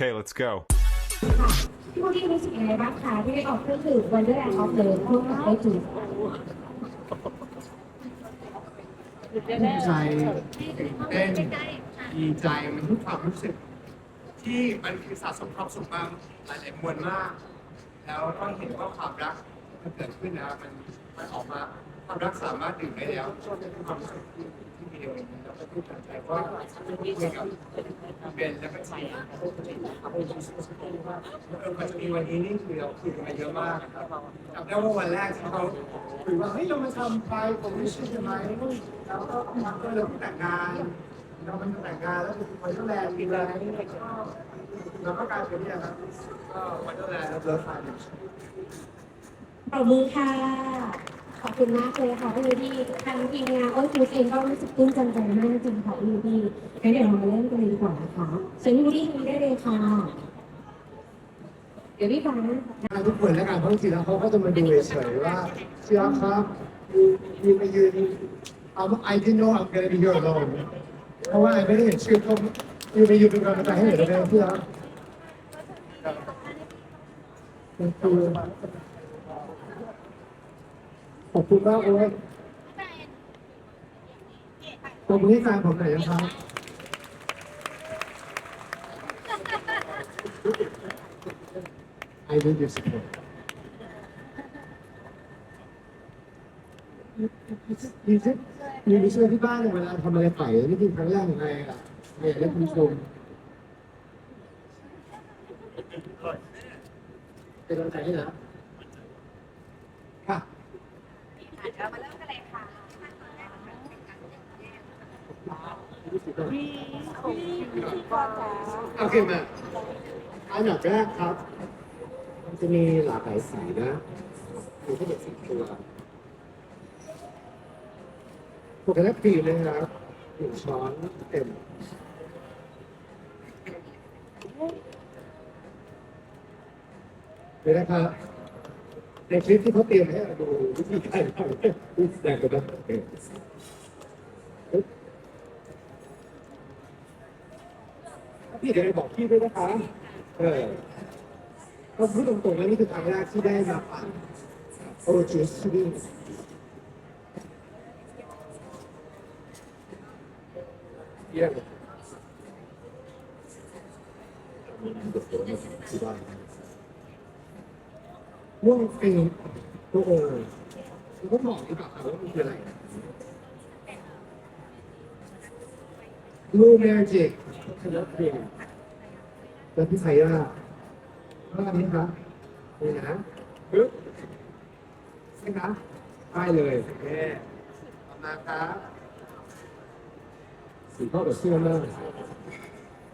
Okay, let's go. พี่พุดดิ้งรู้สึกยังไงบ้างคะที่ได้ออกเครื่องดื่ม Wonderland of Love ร่วมกับได้จูดีใจตื่นเต้นดีใจมันทุกความรู้สึก ที่มันคือสะสมความสุขมาหลายๆมวลมาก แล้วก็เห็นว่าความรักมันเกิดขึ้นนะมันมันออกมา ความรักสามารถดื่มได้แล้วความรู้สึกที่ที่มีเองแล้วก็ที่ตั้งใจว่าคุยกับเบนแล้วก็ทีมเออมันจะมีวันนี้นี่คือเราคุยกันมาเยอะมากนะครับจำได้ว่าวันแรกที่เขาคุยว่าเฮ้ยเรามาทำไปผมไม่ใช่ใช่ไหมแล้วก็ก็เลยแต่งงานเรามันแต่งงานแล้วเป็นวันแรกกินอะไรแล้วก็กายเป็นเนี่ยครับก็วันแรกแล้วเลิฟไฟเนี่ยปรบมือค่ะ ขอบคุณมากเลยค่ะพี่พุดดิ้งทางทีมงานโอ้ยจูเองก็รู้สึกตื้นตันใจมากจริงค่ะพี่พุดดิ้งงั้นเดี๋ยวเรามาเริ่มกันเลยดีกว่านะคะเชิญพี่พุดดิ้งทางนี้ได้เลยค่ะ เดี๋ยวพี่ฟังทุกคนแล้วกันเพราะจริงๆแล้วเขาก็จะมาดูเฉยๆว่าเชื่อครับยืนยืนไปยืนเอา I didn't know I'm gonna be here alone เพราะว่าไม่ได้เห็นชื่อเขายืนไปยืนเป็นกำลังใจให้หน่อยได้ไหมเพื่อนข อบคุณขอบคุณมากเลยขอบคุณที่แฟนผมไหนยนะครับ I need your support มีที่มีมีช่วยที่บ้านเนี่ยเวลาทำอะไรใส่นี่คือครั้งแรกยังไงอะเนี่ยแล้วคุณชมเป็นกำลังใจให้นะ เรามาเริ่มกันเลยค่ะ โอเคมาอันดับแรกครับ มีหลากหลายสีนะมีทั้งหมดสิบตัวโคกนัทครีนะครับหนึ่งช้อนเต็มเดี๋ยนะครับในคลิปที่เขาเตรียมให้เราดูวิธีการทำวิธีการกระดับเองพี่เดี๋ยวไปบอกพี่ด้วยนะคะ เออ ก็พูดตรงๆแล้วนี่คือครั้งแรกที่ได้มาปั่นโอจูสที่นี่เยี่ยมที่บ้านม่วงเป็นตัวโอคุณก็บอกดีกว่าว่ามันคืออะไรลูแมจิกคณะเพลงแล้วพี่ไซย่า ว่าอันนี้ครับนี่นะปึ๊บใช่ครับได้เลยโอเคต่อมาครับสีเข้ากับเสื้อมาก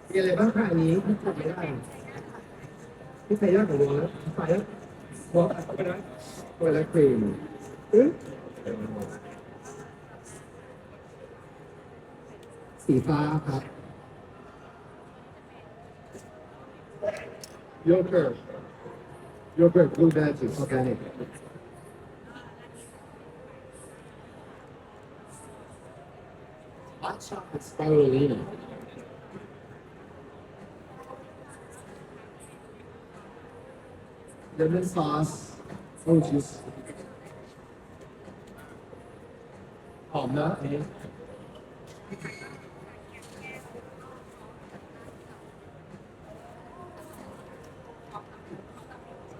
มีอะไรบ้างคะอันนี้ที่ทำไม่ได้พี่ไซย่าของวงแล้วพี่ไซย่าบอกไปนะตัวละครีมอึ๊บสีฟ้าครับ โยเกิร์ตโยเกิร์ตบลูเบ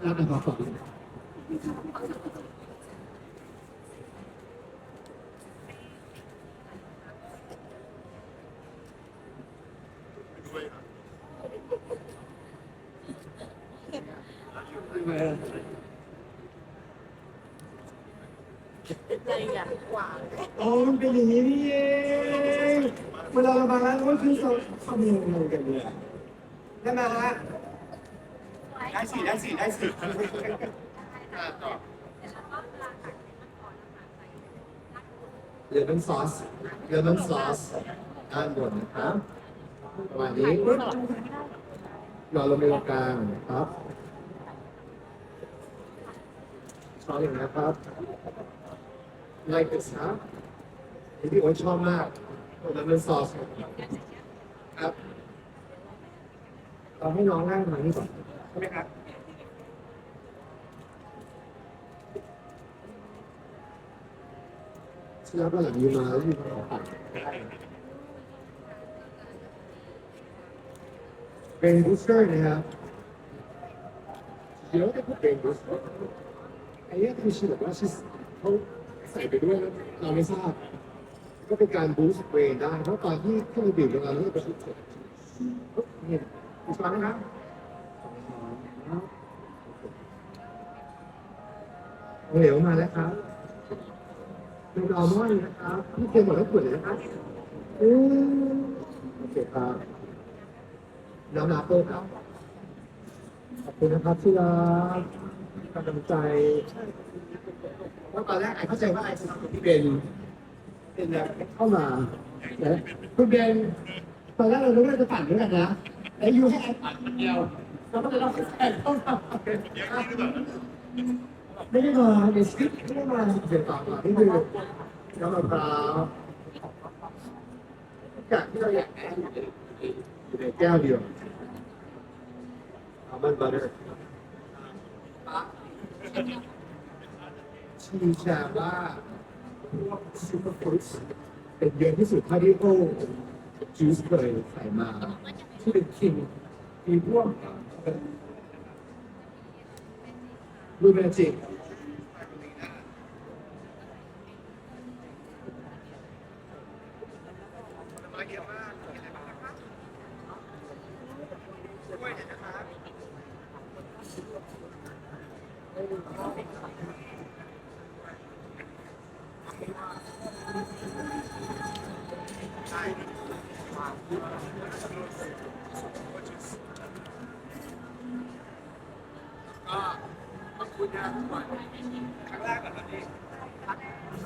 อร์รี่ออร์แกนิกฮอตช็อกโกแลตสไปรูลินาเลมอนซอสโอ้ชีสหอมนะอันนี้น่าจะพอฝังไม่อ๋อมันเป็นอย่างนี้นี่เองเวลาเรามาร้านก็คือเราทำยังไงกันเนี่ยได้ไหมฮะ ได้สิได้สิได้สิอะต่อเลมอนซอสเลมอนซอสด้านบนนะครับประมาณนี้ปึ๊บหยอลงไปตรงกลางครับชอนอย่างนี้ครับ like this นะที่พี่โอ๊ตชอบมากเลมอนซอสครับเราให้น้องนั่งมานี่ก่อน ช่ไหมครับที่แล้วก็หลังยูมาแล้วยูมาขอปัดเป็นบูสเตอร์นะครับเดี๋ยวจะพูดเป็นบูสเตอร์ไอ้เนี่ยคือชื่อแบบว่าชื่อเขาใส่ไปด้วยแล้วเราไม่ทราบ ก็เป็นการบูสต์เบรนได้ เพราะตอนที่เครื่องดื่มเราเราจะไปชุดเสร็จนี่อีกครั้งนะครับ เหลวมาแล้วครับเป็นอัลมอนด์นะครับพี่เตรียมหมดแล้วขวดเลยนะครับอืมโอเคครับน้ำลาโต้ครับขอบคุณนะครับที่รักกำลังใจเพราะตอนแรกไอ้เข้าใจว่าไอ้จะทำที่เป็นเป็นแบบเข้ามานะคุณเบนตอนแรกเรารู้ว่าจะปั่นด้วยกันนะแล้ยูให้แอนปั่นคนเดียวเราก็เลยต้องแอนต้องทำ ไม่ได้มาในสคริปต์ไม่ได้มาเดี๋ยวต่อมานี่คือน้ำมะพร้าวทุกอย่างที่เราอยากได้อยู่ในแก้วเดียวอัลมอนด์บัตเตอร์ชีชาว่าพวกซูเปอร์ฟรุตเป็นเยอะที่สุดเท่าที่โอ้จูสเคยใส่มาที่เป็นคิงมีพวกบ ลูเบอร์จิกก็ขอบคุณนะทุกคนครั้งแรกก่อนตอนนี้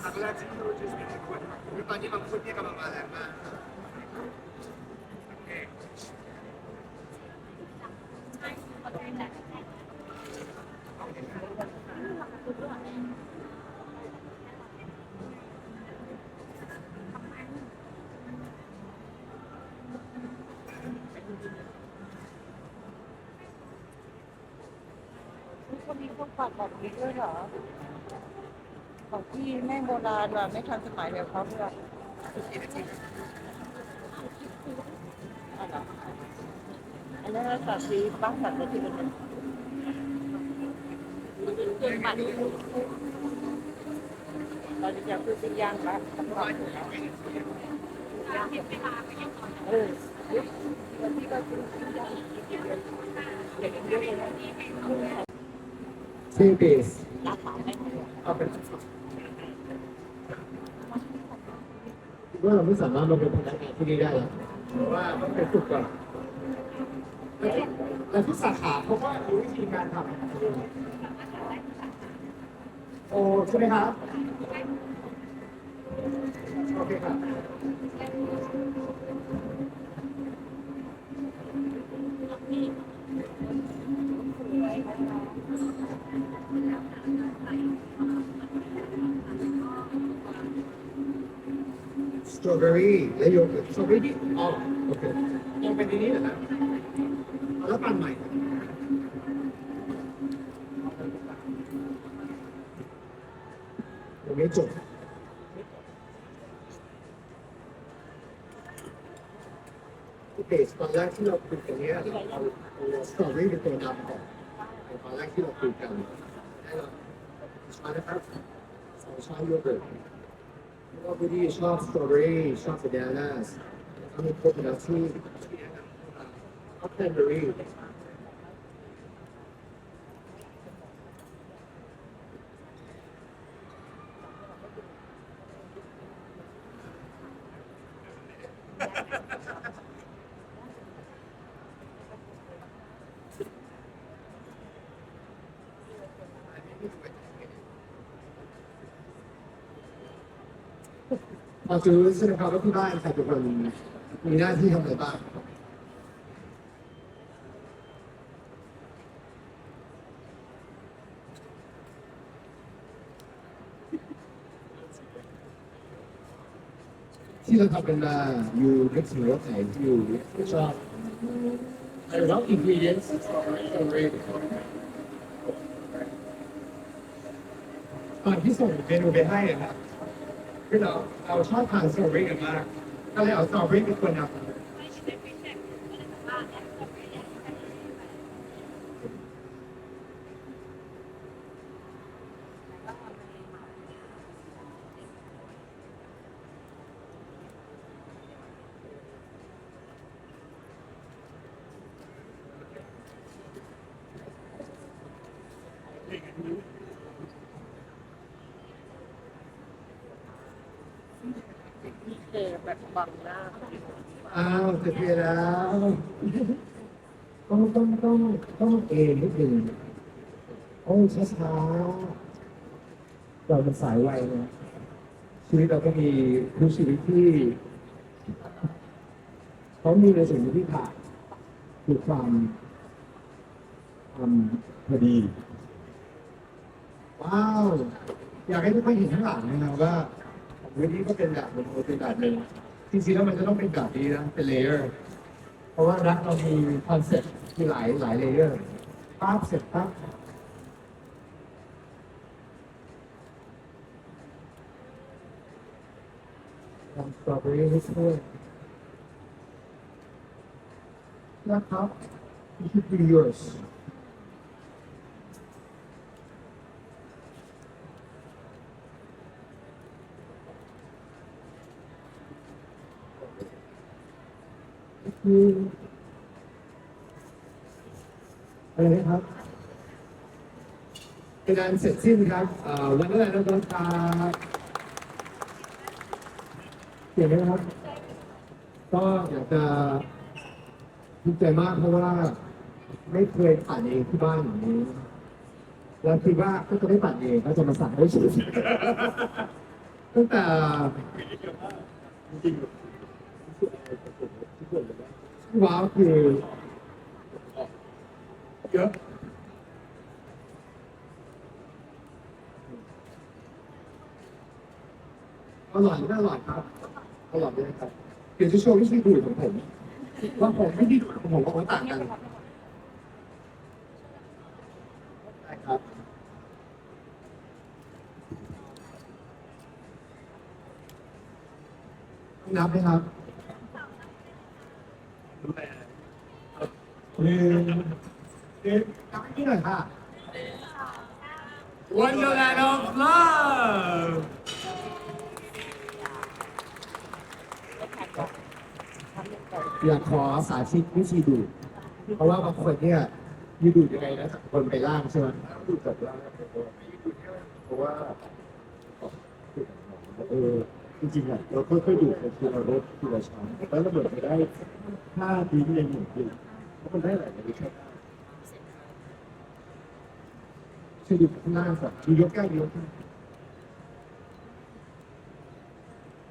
ครั้งแรกที่รู้จูสเป็นทุกคนคือตอนนี้บางคนเนี่ย กำลังมาแรงมากคนนี้เขาปัดแบบนี้ด้วยเหรอ ของพี่แม่โบราณว่ะไม่ทันสมัยเดียวเขาด้วย อันนั้นอันนั้นเราตัดสีบ้านตัดไปที่เป็นเราจะพูดเป็นย่างละทั้งวันเออแล้วพี่ก็กินย่างเด็กเยอะเลยซีเบสราคาไม่แพงเอาเป็น ว่าเราไม่สามารถมาเป็นพนักงานที่นี่ได้หรอกเพราะว่าต้องไปฝึกก่อนแล้วที่แล้วที่สาขาเขาก็รู้วิธีการทำโอ้ใช่ไหมครับโอเคครับ สตรอเบอรี่และโยเกิร์ตสตรอเบอรี่อ๋อโอเคยังเป็นในนี้เหรอครับเอาแล้วปั่นใหม่ยังไม่จบเบสตอนแรกที่เราคุยกันเนี้ยเราเอาสตรอเบอรี่เป็นตัวนำก่อนตอนแรกที่เราคุยกันได้เราช้อนนะครับสองช้อนโยเกิร์ต ก็ผู้ที่ชอบสตรอเบอรี่ชอบบานาน่าแล้วก็มีพวกนัทที่ชอบแคนเบอรี่ พอจะรู้ใช่ไหมครับว่าที่บ้านใครเป็นคนมีหน้าที่ทำอะไรบ้างที่เราทำกันมาอยู่นึกถึงรถไหนที่อยู่ชอบ I love ingredients strawberry ตอนที่ส่งเมนูไปให้อะครับ คือเราเราชอบทานสตรอเบอรี่กันมากก็เลยเอาสตรอเบอรี่เป็นตัวนำ เอแบบบังหน้าอ้าวเสร็จเรียนแล้วต้องต้องต้องต้องเองนิดหนึ่งโอ้ช้าช้าๆเราเป็นสายไวนะชีวิตเราก็มีคู่ชีวิตที่เขามีในสิ่งที่ขาดคือความความพอดี ว้าว อยากให้ทุกคนเห็นข้างหลังนะครับว่า ของวิธีก็เป็นแบบมันเป็นแบบหนึ่งจริงๆแล้วมันจะต้องเป็นแบบนี้นะเป็นเลเยอร์ เพราะว่ารักเรามีคอนเซ็ปต์ที่หลายหลายเลเยอร์ปั๊บเสร็จปั๊บทำสตรอเบอรี่ให้ช่วยนะครับ It should be yours คืออะไรนะครับเป็นการเสร็จสิ้นครับวันนั้นแหละน้องๆครับเสียงไหมครับ ก็อยากจะภูมิใจมากเพราะว่า ไม่เคยปั่นเองที่บ้านอย่างนี้ แล้วคิดว่าก็จะไม่ปั่นเองก็จะมาสั่งให้ชิมตั้งแต่จริง ว้าวคือเยอะอร่อยไม่อร่อยครับอร่อยเลยครับเดี๋ยวจะโชว์วิธีดูดของผมว่าผมวิธีดูดของผมกับเขาต่างกันได้ครับนับไหมครับ หนึ่งเด็กกลับไปที่หน่อยค่ะ Wonderland of Love อยากขอสาธิตวิธีดูดเพราะว่าบางคนเนี่ยยืดดูดยังไงนะจากคนไปล่างใช่ไหมดูดจากล่างเพราะว่าเออจริงๆอะเราค่อยๆดูดไปทีละรสทีละช้อนแล้วระเบิดไปได้ห้าทีในหนึ่งทีเพราะ มันได้หลายรสชาติช่วยดูข้างล่างก่อนดูยกแก้วยกขึ้น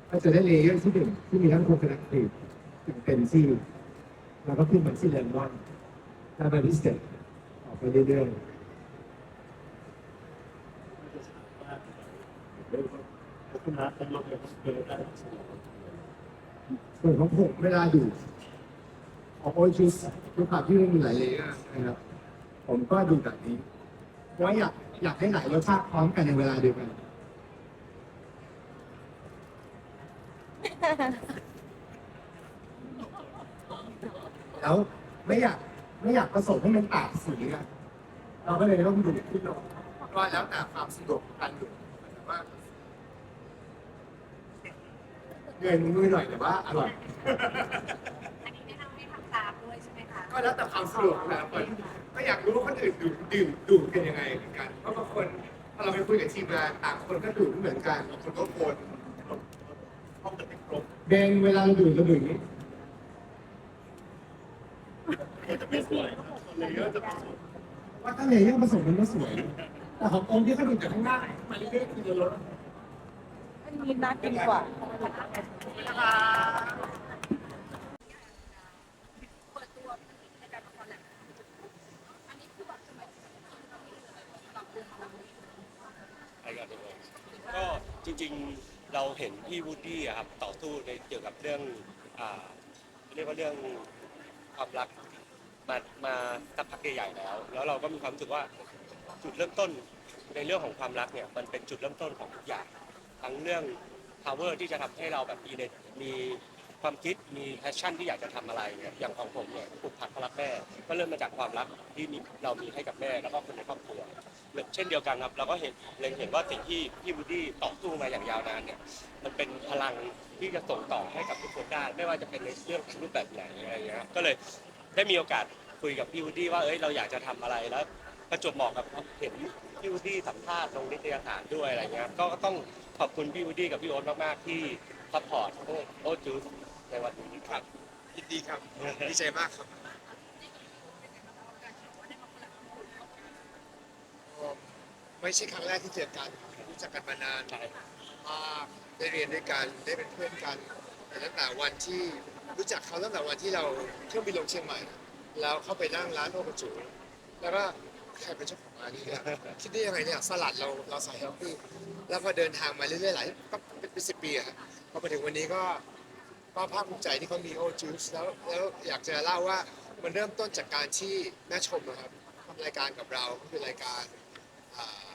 ก็จะได้เลเยอร์ที่หนึ่งที่มีทั้งโคคนัทครีมถึงเป็นซี่แล้วก็ขึ้นมาที่เลมอนแล้วมาพิเศษออกไปเรื่อยๆส่วนของผมเวลาดูด ของโอชิสด้วยควาที่มีหลายเลเยอร์นะครับผมก็ดูแบบนี้เพราะว่าอยากอยากให้หลายรสชาติพร้อมกันในเวลาเดียวกันแล้วไม่อยากไม่อยากผสมให้มันต่างสีกันเราก็เลยต้องดูดที่ลงก็แล้วแต่ความสะดวกของการดูแต่ว่าเงินมือหน่อยแต่ว่าอร่อย ก็แล้วแต่ความสะดวกของแต่ละคนก็อยากรู้ว่าคนอื่นดื่มดื่มดื่มกันยังไงเหมือนกันเพราะบางคนพอเราไปคุยกับทีมงานต่างคนก็ดื่มไม่เหมือนกันบางคนก็โคนห้องจะเป็นกลมเบงเวลาเราดื่มเราดื่มอย่างนี้จะไม่สวยเลยเยอะจะไม่สวยว่าถ้าเลยเยอะผสมมันก็สวย แต่ขององค์ที่เขาดื่มจากข้างหน้ามาเรื่อยๆคือจะลดอันนี้น่ากินกว่าเปิดตัวในการประกวดแหละอันนี้คือแบบสมัย ก็ จริงๆเราเห็นพี่วูดดี้อะครับต่อสู้ในเกี่ยวกับเรื่องอ่าเรียกว่าเรื่องความรักมามาสักพักใหญ่ๆแล้ว แล้วเราก็มีความรู้สึกว่าจุดเริ่มต้นในเรื่องของความรักเนี่ยมันเป็นจุดเริ่มต้นของทุกอย่าง ทั้งเรื่อง power ที่จะทำให้เราแบบมีเนมี ความคิดมี passion ที่อยากจะทำอะไรเนี่ยอย่างของผมเนี่ยปลูกผักเพราะรักแม่ ก็เริ่มมาจากความรักที่มีเรามีให้กับแม่แล้วก็คนในครอบครัวเช่นเดียวกันครับเราก็เห็นเล็งเห็นว่าสิ่งที่พี่วูดี้ต่อสู้มาอย่างยาวนานเนี่ยมันเป็นพลังที่จะส่งต่อให้กับทุกคนได้ไม่ว่าจะเป็นในเรื่องของรูปแบบไหนอะไรอย่างเงี้ยครับก็เลยได้มีโอกาสคุยกับพี่วูดดี้ว่าเอ้ยเราอยากจะทำอะไรแล้วประจวบเหมาะกับเห็นพี่วูดดี้สัมภาษณ์ลงนิตยสารด้วยอะไรเงี้ยก็ต้องขอบคุณพี่วูดดี้กับพี่โอ๊ตมากๆที่ซัพพอร์ตโอ๊ตจู ในวันนี้ครับยินดีครับดีใจมากครับไม่ใช่ครั้งแรกที่เจอกันรู้จักกันมานานมากได้เรียนด้วยกันได้เป็นเพื่อนกันแต่ตั้งแต่วันที่รู้จักเขาตั้งแต่วันที่เราเครื่องบินลงเชียงใหม่ แล้วเข้าไปนั่งร้านโอปจูแล้วก็ใครเป็นเจ้าของร้านนี้เนี่ยคิดได้ยังไงเนี่ยสลัดเราเราใส่เฮลตี้แล้วพอเดินทางมาเรื่อยๆหลายก็เป็นสิบปีอะพอมาถึงวันนี้ก็ ก็ภาคภูมิใจที่เขามีโอจูสแล้วแล้วอยากจะเล่าว่ามันเริ่มต้นจากการที่แม่ชมนะครับทำรายการกับเราคือรายการอ่า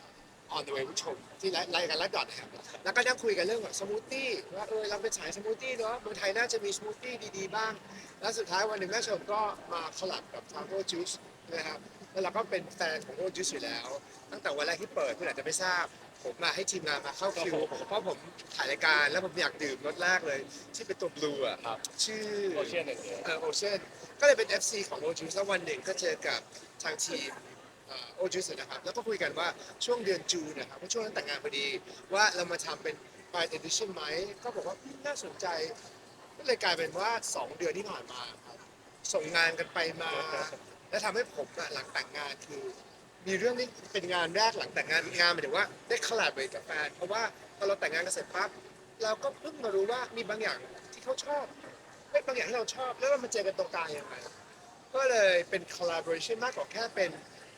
on the way ผู้ชมที่ไลฟ์รายการไลฟ์ดอทนะครับแล้วก็นั่งคุยกันเรื่องแบบสมูทตี้ว่าเออเราเป็นสายสมูทตี้เนาะเมืองไทยน่าจะมีสมูทตี้ดีๆบ้าง แล้วสุดท้ายวันหนึ่งแม่ชมก็มาคอลแลบกับทางโอจูสนะครับแล้วเราก็เป็นแฟนของโอจูสอยู่แล้ว ตั้งแต่วันแรกที่เปิดคุณอาจจะไม่ทราบ ผมมาให้ทีมงานมาเข้าคิวเพราะผมถ่ายรายการแล้วผมอยากดื่มรสแรกเลย ที่เป็นตัวบลูอะครับ ชื่อโอเชียนเนี่ยเออโอเชียนก็เลยเป็น FC ของโอจูสแล้ววันหนึ่งก็เจอกับทางทีมโอจูสนะครับแล้วก็คุยกันว่าช่วงเดือนจูนนะครับเพราะช่วงนั้นแต่งงานพอดี ว่าเรามาทำเป็น by edition ไหมก็บอกว่าอืมน่าสนใจ ก็เลยกลายเป็นว่า 2 เดือนที่ผ่านมาครับส่งงานกันไปมา และทำให้ผมอะหลังแต่งงานคือ มีเรื่องที่เป็นงานแรกหลังแต่งงานงานหมายถึงว่าได้คอลแลบกับแฟนเพราะว่าพอเราแต่งงานกันเสร็จปั๊บเราก็เพิ่งมารู้ว่ามีบางอย่างที่เขาชอบเฮ้ยบางอย่างที่เราชอบแล้วเรามาเจอกันตรงกลางยังไงก็เลยเป็น collaboration มากกว่าแค่เป็น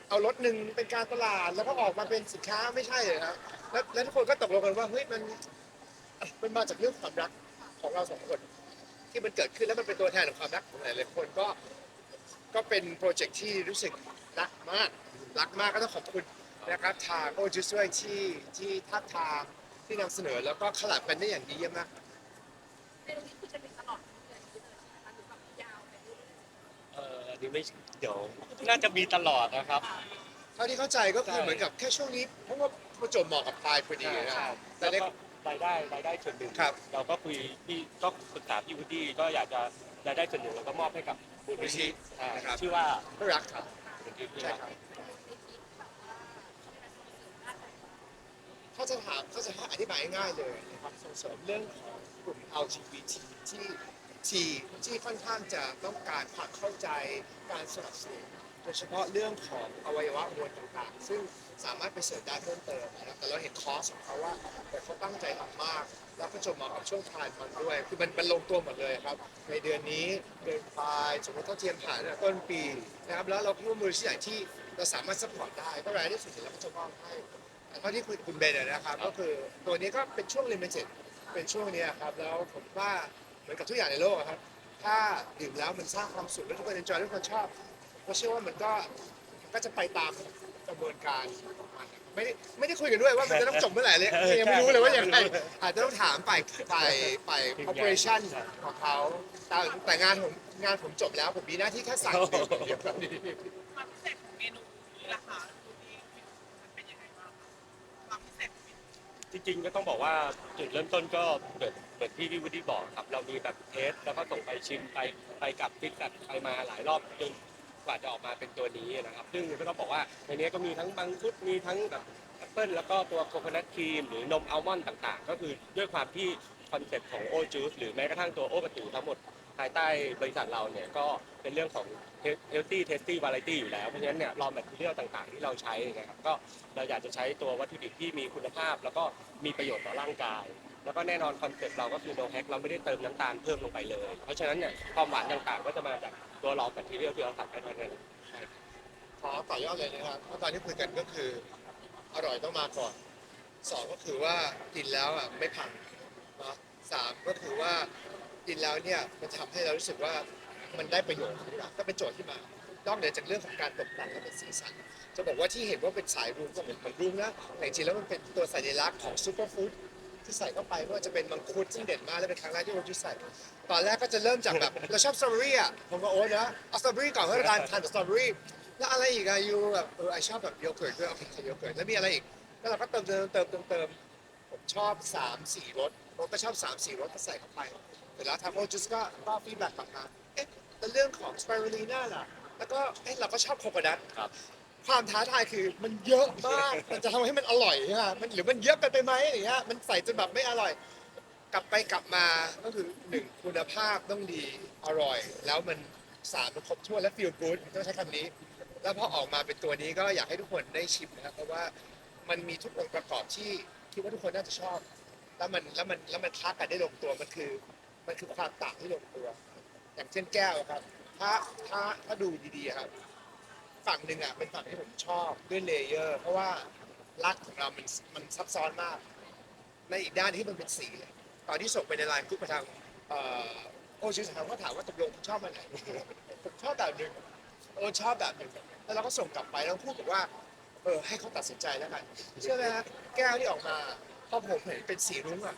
เอารถหนึ่งเป็นการตลาด แล้วก็ออกมาเป็นสินค้าไม่ใช่เลยนะแล้วแล้วทุกคนก็ตกลงกันว่าเฮ้ยมันมันมาจากเรื่องความรักของเราสองคน ที่มันเกิดขึ้นแล้วมันเป็นตัวแทนของความรักของหลายๆคนก็ ก็เป็นโปรเจกต์ที่รู้สึกรักมาก รักมากก็ต้องขอบคุณนะครับทางโอจิสด้วยที่ที่ทับทางที่นำเสนอแล้วก็ขลับกันได้อย่างดีเยี่ยมมากเรื่องนี้คือจะมีตลอดเดือนนี้เลยใช่ไหมคะหรือแบบยาวไปเรื่อยเอออันนี้ไม่เดี๋ยวน่าจะมีตลอดนะครับ เท่าที่เข้าใจก็คือใช่เหมือนกับแค่ช่วงนี้เพราะว่าประจวบเหมาะกับปลายพอดีนะแต่แล้วเล็กก็รายได้รายได้ส่วนหนึ่งครับ เราก็คุยพี่ก็ปรึกษาพี่วูดดี้ก็อยากจะรายได้ส่วนหนึ่งเราก็มอบให้กับ มูลนิธิอ่านะครับชื่อว่าก็รักครับมูลนิธิใช่ครับถ้าจะถามถ้าจะให้อธิบายง่ายๆเลยนะครับส่งเสริมเรื่องของกลุ่ม LGBT ที่ที่ที่ค่อนข้างจะต้องการความเข้าใจการสนับสนุนโดยเฉพาะเรื่องของอวัยวะมวลต่างๆ ซึ่งสามารถไปเสริมได้เพิ่มเติมนะครับแต่เราเห็นคอสของเขาว่าแต่เขาตั้งใจทำมาก แล้วก็จบเหมาะกับช่วงทานมันด้วย คือมันมันลงตัวหมดเลยครับ ในเดือนนี้เดือนปลายสมมติถ้าเทียมผ่านเนี่ยต้นปีนะครับแล้วเราคิดว่ามือที่ไหนที่เราสามารถสปอร์ตได้ก็รายได้สุดเราก็จะมอบให้เท่าที่คุยกับคุณเบนนะครับ ก็คือตัวนี้ก็เป็นช่วงลิมิเต็ดเป็นช่วงนี้ครับแล้วผมว่าเหมือนกับทุกอย่างในโลกครับ ถ้าดื่มแล้วมันสร้างความสุขแล้วทุกคนเอนจอยทุกคนชอบก็เชื่อว่ามันก็มันก็จะไปตามกระบวนการของมัน ไม่ได้ไม่ได้คุยกันด้วยว่ามันจะต้องจบเมื่อไหร่เลยยังไม่รู้เลยว่าอย่างไรอาจจะต้องถามฝ่ายฝ่ายฝ่าย operation ของเขาแต่แต่งานผมงานผมจบแล้ว ผมมีหน้าที่แค่สั่งดื่มอย่างเดียวครับๆความพิเศษของเมนูนี้ล่ะคะดูนี่มันเป็นยังไงบ้างคะความพิเศษของเมนูจริงๆก็ต้องบอกว่าจุดเริ่มต้นก็เหมือนเหมือนที่พี่วูดดี้บอกครับ เรามีแบบเทสแล้วก็ส่งไปชิมไปไปกับฟิกแบบไปมาหลายรอบจน กว่าจะออกมาเป็นตัวนี้นะครับ ซึ่งก็ต้องบอกว่าในนี้ก็มีทั้งบังคุดมีทั้งแบบแอปเปิลแล้วก็ตัวโคโคนัทครีมหรือนมอัลมอนด์ต่างๆ ก็คือด้วยความที่คอนเซ็ปต์ของโอจูสหรือแม้กระทั่งตัวโอประตูทั้งหมดภายใต้บริษัทเราเนี่ยก็เป็นเรื่องของ healthy tasty variety อยู่แล้ว เพราะฉะนั้นเนี่ยรอแมทเทียลต่างๆ ที่เราใช้นะครับก็เราอยากจะใช้ตัววัตถุดิบที่มีคุณภาพ แล้วก็มีประโยชน์ต่อร่างกาย แล้วก็แน่นอนคอนเซ็ปต์เราก็คือ no hack เราไม่ได้เติมน้ำตาลเพิ่มลงไปเลย เพราะฉะนั้นเนี่ยความหวานต่างๆ ก็จะมาจาก ตัวรอแมทเทียที่เราทำกันนั่นเองขอต่อยอดเลยนะครับเพราะตอนที่คุยกันก็คืออร่อยต้องมาก่อนสองก็คือว่ากินแล้วอะไม่พังเนาะสามก็คือว่ากินแล้วเนี่ยมันทำให้เรารู้สึกว่ามันได้ประโยชน์ก็เป็นโจทย์ที่มานอกเหนือจากเรื่องของการตกแต่งและเป็นสีสัน จะบอกว่าที่เห็นว่าเป็นสายรุ้งก็เหมือนเหมือนรุ้งนะแต่จริงแล้วมันเป็นตัวสัญลักษณ์ของซูเปอร์ฟู้ด ที่ใส่เข้าไปไม่ว่าจะเป็นมังคุดซึ่งเด่นมากและเป็นครั้งแรกที่โอ๊ตจะใส่ ตอนแรกก็จะเริ่มจากแบบ เราชอบสตรอเบอรี่อะผมก็โอ๊ตนะเอาสตรอเบอรี่ก่อนเพื่อการทานสตรอเบอรี่แล้วอะไรอีกอะยูแบบเออไอชอบแบบโยเกิร์ตด้วยโอเคโยเกิร์ตแล้วมีอะไรอีกแล้วเราก็เติมเติมเติมเติมเติมผมชอบสามสี่รสโอ๊ตก็ชอบสามสี่รสก็ใส่เข้าไปเสร็จแล้วทำโอ๊ตจุสก็ก็ฟีดแบ็กกลับมาเอ๊ะแล้วเรื่องของสไปรูลีน่าล่ะแล้วก็เอ๊ะเราก็ชอบโคโคนัท ความท้าทายคือมันเยอะมาก มันจะทำให้มันอร่อยใช่ไหมมันหรือมันเยอะกินไปไหมอย่างเงี้ย มันใส่จนแบบไม่อร่อย กลับไปกลับมาก็คือหนึ่งคุณภาพต้องดีอร่อย แล้วมันสารมันครบถ้วนและ feel good ต้องใช้คำนี้ แล้วพอออกมาเป็นตัวนี้ก็อยากให้ทุกคนได้ชิมนะครับเพราะว่ามันมีทุกองค์ประกอบที่คิดว่าทุกคนน่าจะชอบ แล้วมันแล้วมันแล้วมันทักกันได้ลงตัวมันคือ มันคือความต่างที่ลงตัว อย่างเช่นแก้วครับ ถ้าถ้าถ้าดูดีๆครับ ฝั่งหนึ่งอะเป็นฝั่งที่ผมชอบด้วยเลเยอร์ เพราะว่ารักของเรามันมันซับซ้อนมาก ในอีกด้านที่มันเป็นสีเลยตอนที่ส่งไปในไลน์กรุ๊ปไปทางเอ่อโอชิสถามก็ถามว่าตกลงคุณชอบมันไหนผมชอบแบบหนึ่งโอชอบแบบหนึ่งแล้วเราก็ส่งกลับไปแล้วพูดบอกว่าเออให้เขาตัดสินใจแล้วกันเชื่อไหมฮะแก้วที่ออกมาพอผมเห็นเป็นสีรุ้งอะ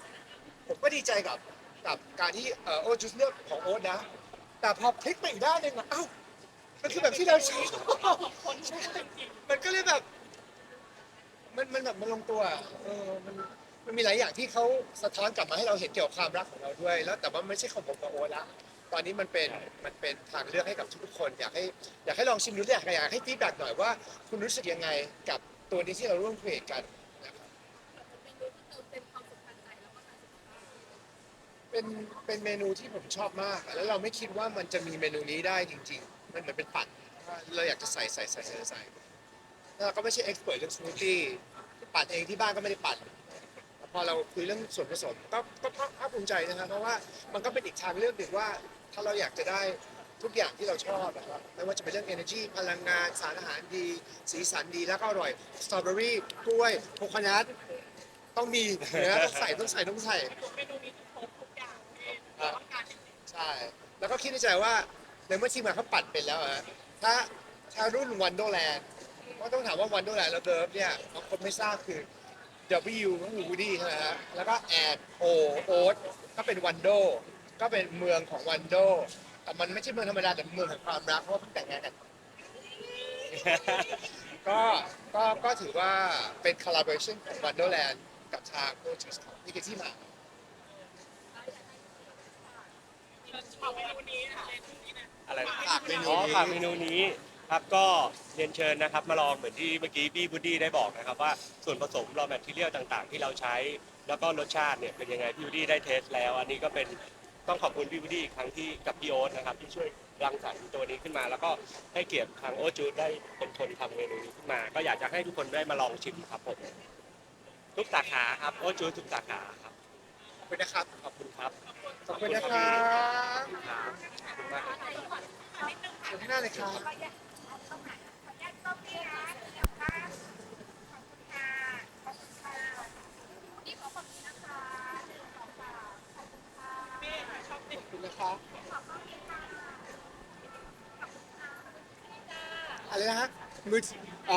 ผมก็ดีใจกับกับการที่เออโอจุสเลือกของโอ๊ตนะ แต่พอพลิกไปอีกด้านหนึ่งอะเอ้า มันคือแบบที่เราชอบคนชอบจริงมันก็เลยแบบ มันมันแบบมันลงตัวอะเออมันมันมีหลายอย่างที่เขาสะท้อนกลับมาให้เราเห็นเกี่ยวกับความรักของเราด้วย แล้วแต่ว่าไม่ใช่ของผมกับโอตละ ตอนนี้มันเป็นมันเป็นทางเลือกให้กับทุกๆคน อยากให้อยากให้ลองชิมดูอยากอยากให้ฟีดแบ็กหน่อยว่า คุณรู้สึกยังไงกับตัวนี้ที่เราร่วมครีเอทกันนะครับ เป็นเป็นเมนูที่ผมชอบมาก แล้วเราไม่คิดว่ามันจะมีเมนูนี้ได้จริง ๆ มันเหมือนเป็นปั่นว่าเราอยากจะใส่ใส่ใส่ใส่ใส่แล้วเราก็ไม่ใช่เอ็กซ์เพรสเรื่องสมูทตี้ปั่นเองที่บ้านก็ไม่ได้ปั่นพอเราคุยเรื่องส่วนผสมก็ก็ก็ภาคภูมิใจนะครับเพราะว่ามันก็เป็นอีกทางเลือกหนึ่งว่า ถ้าเราอยากจะได้ทุกอย่างที่เราชอบนะครับไม่ว่าจะเป็นเรื่อง energy พลังงานสารอาหารดี สีสันดีแล้วก็อร่อยสตรอเบอรี่กล้วยโคคอนัทต้องมีนะต้องใส่ต้องใส่ต้องใส่ๆเมนูนี้ครบทุกอย่างที่เราต้องการจริงใช่แล้วก็คิดในใจว่า ในเมื่อทีมาเขาปัดเป็นแล้วอะถ้าถ้ารุ่นวันโดแลนด์ก็ต้องถามว่าวันโดแลนด์แล้วเดิฟเนี่ยบางคนไม่ทราบคือ W ก็คือวูดี้ใช่ไหมฮะแล้วก็แอด O โอ๊ตก็เป็นวันโดก็เป็นเมืองของวันโด แต่มันไม่ใช่เมืองธรรมดาแต่เมืองแห่งความรักเพราะว่าเพิ่งแต่งงานกัน ก็ก็ก็ถือว่าเป็น collaboration ของ Wonderland กับทาง o อ i s ของนี่คือที่มาเราชอบเมนูนี้นะเมนูนี้นะ อะไรนะฝากเมนูอ๋อนี้ฝากเมนูนี้ครับก็เรียนเชิญนะครับมาลองเหมือนที่เมื่อกี้พี่บูดดี้ได้บอกนะครับว่าส่วนผสมรอแมทเทียลต่างๆ ที่เราใช้ แล้วก็รสชาติเนี่ยเป็นยังไงพี่บูดดี้ได้เทสแล้ว อันนี้ก็เป็นต้องขอบคุณพี่บูดดี้อีกครั้งที่กับพี่โอ๊ตนะครับที่ช่วยรังสรรค์ตัวนี้ขึ้นมา แล้วก็ให้เกียรติทางโอจูดได้เป็นคนทำเมนูนี้ขึ้นมา ก็อยากจะให้ทุกคนได้มาลองชิมครับผมทุกสาขาครับโอจูดทุกสาขาครับขอบ คุณนะครับ ขอบคุณครับ ขอบคุณนะครับครับขอบคุณมากเชิญที่หน้าเลยครับแม่ชอบจริงขอบคุณนะครับอะไรนะฮะมือถืออ๋